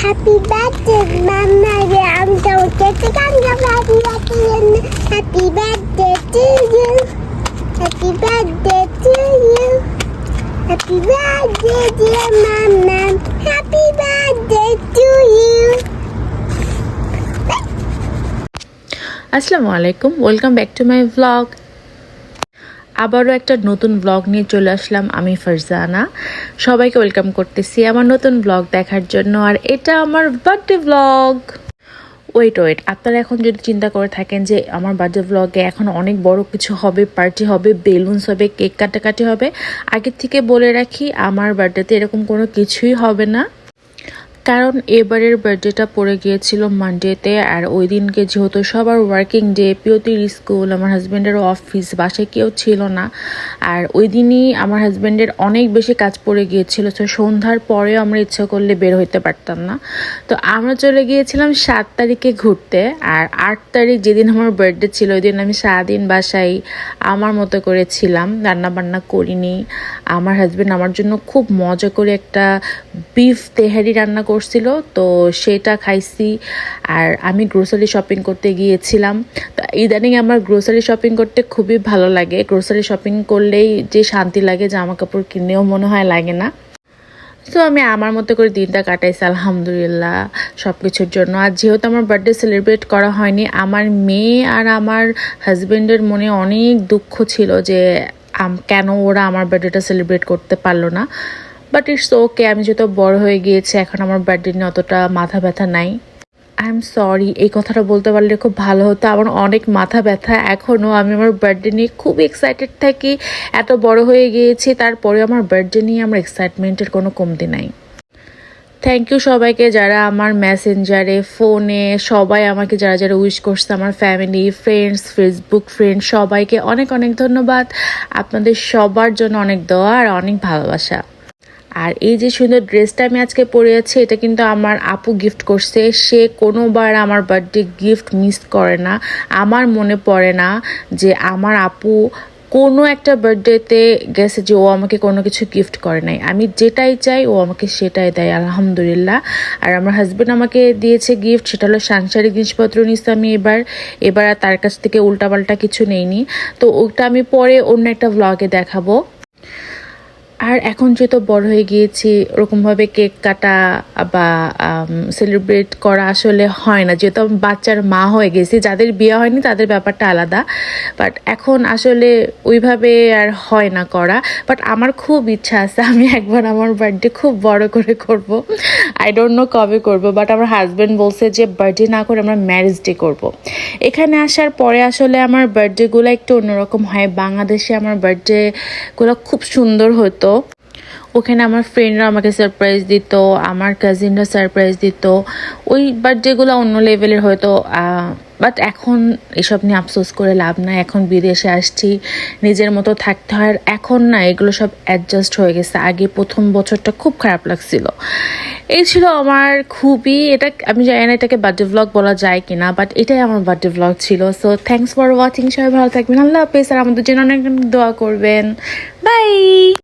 Happy birthday, Mama. I'm so getting happy birthday. Happy birthday to you. Happy birthday to you. Happy birthday, dear Mama. Happy birthday to you. আসসালামু আলাইকুম welcome back to my vlog আবারও একটা নতুন blog নিয়ে চলে আসলাম আমি ফারজানা। সবাইকে welcome করতেছি আমার নতুন ব্লগ দেখার জন্য, আর এটা আমার বার্থডে ব্লগ ওয়েট ওয়েট আপনারা এখন যদি চিন্তা করে থাকেন যে আমার বার্থডে ব্লগে এখন অনেক বড় কিছু হবে পার্টি হবে বেলুনস হবে কেক কাটাকাটি হবে আগের থেকে বলে রাখি, আমার বার্থডেতে এরকম কোনো কিছুই হবে না। কারণ এবারের বার্থডেটা পড়ে গিয়েছিল মানডেতে আর ওই দিনকে যেহেতু সবার ওয়ার্কিং ডে পিওতির স্কুল আমার হাজব্যান্ডেরও অফিস বাসায় কেউ ছিল না। আর ওই দিনই আমার হাজব্যান্ডের অনেক বেশি কাজ পড়ে গিয়েছিল তো সন্ধ্যার পরেও আমরা ইচ্ছা করলে বের হইতে পারতাম না। তো আমরা চলে গিয়েছিলাম সাত তারিখে ঘুরতে, আর আট তারিখ যেদিন আমার বার্থডে ছিল, ওই দিন আমি সারাদিন বাসায় আমার মতো করেছিলাম রান্না বান্না করিনি। আমার হাজব্যান্ড আমার জন্য খুব মজা করে একটা বিফ তেহারি রান্না করছিল তো সেটা খাইছি। আর আমি গ্রোসারি শপিং করতে গিয়েছিলাম। তো ইদানিং আমার গ্রোসারি শপিং করতে খুবই ভালো লাগে। গ্রোসারি শপিং করলেই যে শান্তি লাগে, জামা কাপড় কিনেও মনে হয় লাগে না। তো আমি আমার মতো করে দিনটা কাটাইছি, আলহামদুলিল্লাহ সব কিছুর জন্য। আর যেহেতু আমার বার্থডে সেলিব্রেট করা হয়নি, আমার মেয়ে আর আমার হাজব্যান্ডের মনে অনেক দুঃখ ছিল যে কেন ওরা আমার বার্থডেটা সেলিব্রেট করতে পারল না। বাট ইটস ওকে আমি যেহেতু বড় হয়ে গিয়েছি, এখন আমার বার্থডে নিয়ে অতটা মাথা ব্যথা নাই। আই এম সরি এই কথাটা বলতে পারলে খুব ভালো হতো। আমার অনেক মাথা ব্যথা। এখনও আমি আমার বার্থডে নিয়ে খুব এক্সাইটেড থাকি। এত বড় হয়ে গিয়েছি, তারপরে আমার বার্থডে নিয়ে আমার এক্সাইটমেন্টের কোনো কমতি নাই। থ্যাংক ইউ সবাইকে যারা আমার মেসেঞ্জারে ফোনে সবাই আমাকে যারা যারা উইশ করছে, আমার ফ্যামিলি ফ্রেন্ডস ফেসবুক ফ্রেন্ড সবাইকে অনেক অনেক ধন্যবাদ। আপনাদের সবার জন্য অনেক দোয়া আর অনেক ভালোবাসা। আর এই যে সুন্দর ড্রেসটা আমি আজকে পরে আছি এটা কিন্তু আমার আপু গিফট করছে। সে কোনোবার আমার বার্থডে গিফট মিস করে না। আমার মনে পড়ে না যে আমার আপু কোনো একটা বার্থডেতে গেছে যে ও আমাকে কোনো কিছু গিফট করে নাই। আমি যেটাই চাই, ও আমাকে সেটাই দেয়, আলহামদুলিল্লাহ। আর আমার হাজব্যান্ড আমাকে দিয়েছে গিফট সেটা হলো সাংসারিক জিনিসপত্র নিচ্ছে আমি এবার। এবার তার কাছ থেকে উল্টাপাল্টা কিছু নেইনি। তো ওটা আমি পরে অন্য একটা ব্লগে দেখাবো। আর এখন যেহেতু বড় হয়ে গিয়েছি, ওরকমভাবে কেক কাটা বা সেলিব্রেট করা আসলে হয় না। যেহেতু আমি বাচ্চার মা হয়ে গেছি, যাদের বিয়ে হয়নি তাদের ব্যাপারটা আলাদা। বাট এখন আসলে ওইভাবে আর হয় না করা। বাট আমার খুব ইচ্ছা আছে, আমি একবার আমার বার্থডে খুব বড় করে করব। আই ডোন্ট নো কবে করব বাট আমার হাজব্যান্ড বলছে যে বার্থডে না করে আমরা ম্যারেজ ডে করব। এখানে আসার পরে আসলে আমার বার্থডেগুলো একটু অন্যরকম হয়। বাংলাদেশে আমার বার্থডেগুলো খুব সুন্দর হতো। ওখানে আমার ফ্রেন্ডরা আমাকে সারপ্রাইজ দিত, আমার কাজিনরা সারপ্রাইজ দিত। ওই বার্থডেগুলো অন্য লেভেলের হয়তো বাট এখন এসব নিয়ে আফসোস করে লাভ নাই। এখন বিদেশে আসছি, নিজের মতো থাকতে হয়। এখন না, এগুলো সব অ্যাডজাস্ট হয়ে গেছে। আগে প্রথম বছরটা খুব খারাপ লাগছিল। এই ছিল আমার খুবই, এটা আমি জানি না এটাকে বার্থডে ব্লগ বলা যায় কিনা বাট এটাই আমার বার্থডে ব্লগ ছিল। সো থ্যাংকস ফর ওয়াচিং সবাই ভালো থাকবেন। আল্লাহ হাফেজ। আর আমাদের জন্য অনেক দোয়া করবেন। বাই